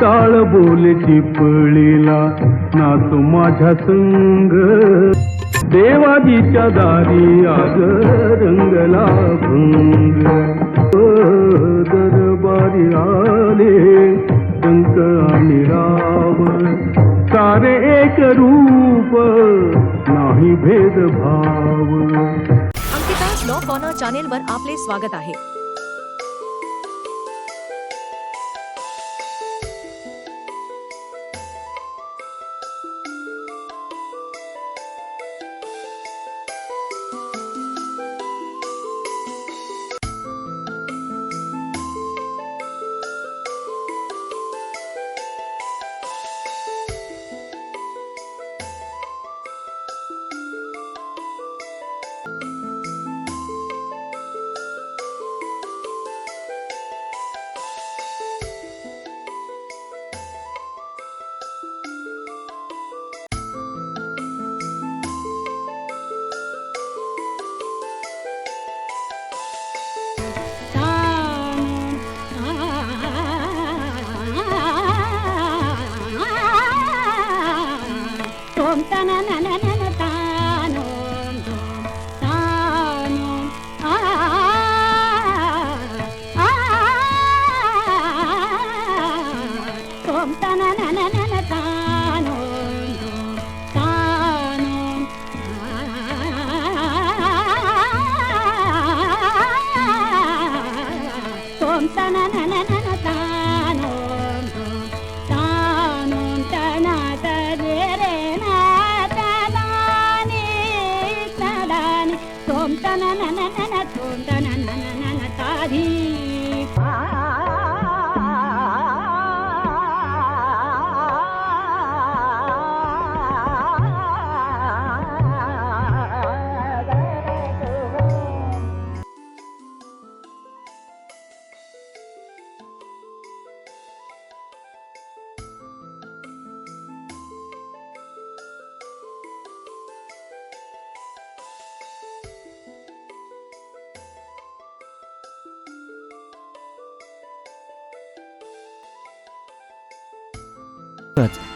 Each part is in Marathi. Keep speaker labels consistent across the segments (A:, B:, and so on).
A: टाळ बोल चिपळीला नाचू माझ्या संग. देवाजीच्या दारी आग रंगला भंग. दरबारी आले शंक आणि राव सारे एक रूप नाही भेदभाव.
B: अंकिता लॉ कॉर्नर चॅनेलवर आपले स्वागत आहे.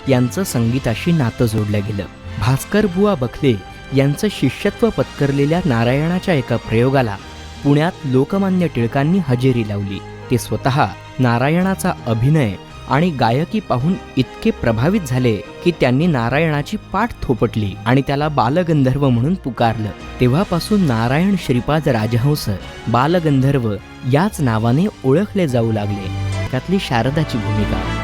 C: यांचं संगीताशी नातं जोडलं गेलं. भास्कर बुवा बखले यांचं शिष्यत्व पत्करलेल्या नारायणाच्या एका प्रयोगाला पुण्यात लोकमान्य टिळकांनी हजेरी लावली. ते स्वतः नारायणाचा अभिनय आणि गायकी पाहून इतके प्रभावित झाले की त्यांनी नारायणाची पाठ थोपटली आणि त्याला बालगंधर्व म्हणून पुकारलं. तेव्हापासून नारायण श्रीपाद राजहंस बालगंधर्व याच नावाने ओळखले जाऊ लागले. त्यातली शारदाची भूमिका.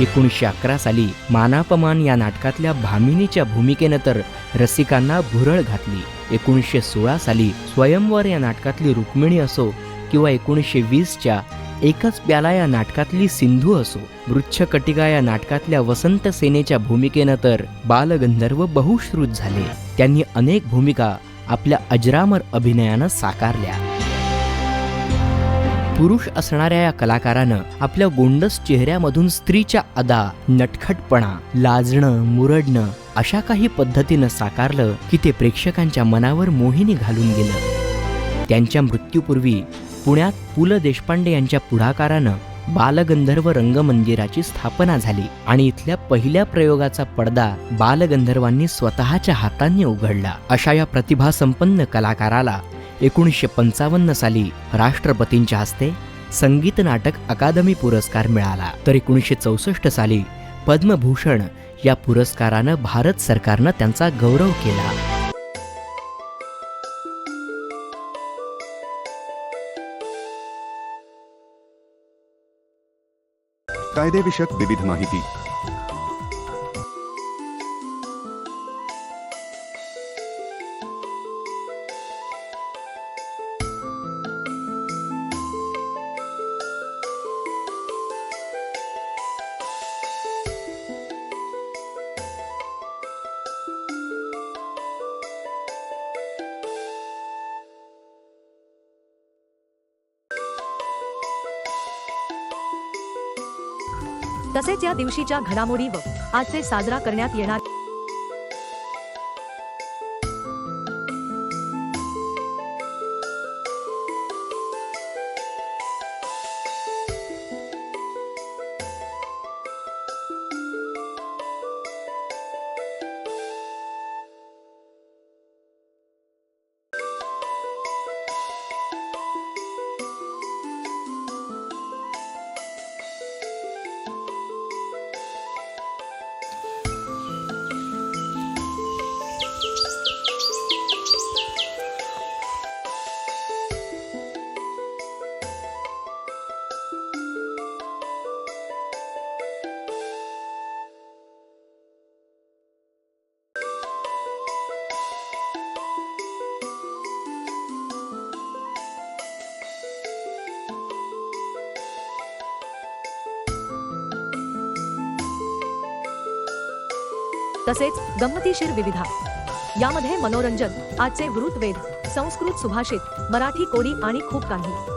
C: एकोणीसशे अकरा साली मानापमान या नाटकातल्या भामिनीच्या भूमिकेनं तर रसिकांना भुरळ घातली. एकोणीसशे सोळा साली स्वयंवर या नाटकातली रुक्मिणी असो किंवा एकोणीसशे वीसच्या एकच प्याला या नाटकातली सिंधू असो वृच्छकटिका या नाटकातल्या वसंत सेनेच्या भूमिकेनं तर बालगंधर्व बहुश्रुत झाले. त्यांनी अनेक भूमिका आपल्या अजरामर अभिनयानं साकारल्या. पुरुष असणाऱ्या या कलाकारानं आपल्या गोंडस चेहऱ्यामधून स्त्रीच्या अदा नटखटपणा लाजणं मुरडणं अशा काही पद्धतीनं साकारलं की ते प्रेक्षकांच्या मनावर मोहिनी घालून गेलं. त्यांच्या मृत्यूपूर्वी पुण्यात पु ल देशपांडे यांच्या पुढाकारानं बालगंधर्व रंगमंदिराची स्थापना झाली आणि इथल्या पहिल्या प्रयोगाचा पडदा बालगंधर्वांनी स्वतःच्या हातांनी उघडला. अशा या प्रतिभासंपन्न कलाकाराला एकोणीसशे पंचावन्न साली राष्ट्रपतींच्या हस्ते संगीत नाटक अकादमी पुरस्कार मिळाला. तर एकोणीसशे चौसष्ट साली पद्मभूषण या पुरस्कारानं भारत सरकारनं त्यांचा गौरव केला.
D: कायदेविषयक विविध माहिती
B: तसेच या दिवशीच्या घडामोडी व आजचे साजरा करण्यात येणार
E: तसेच गंमतीशीर विविधा. यामध्ये मनोरंजन आजचे वृत्त वेद संस्कृत सुभाषित मराठी कोडी आणि खूप काही.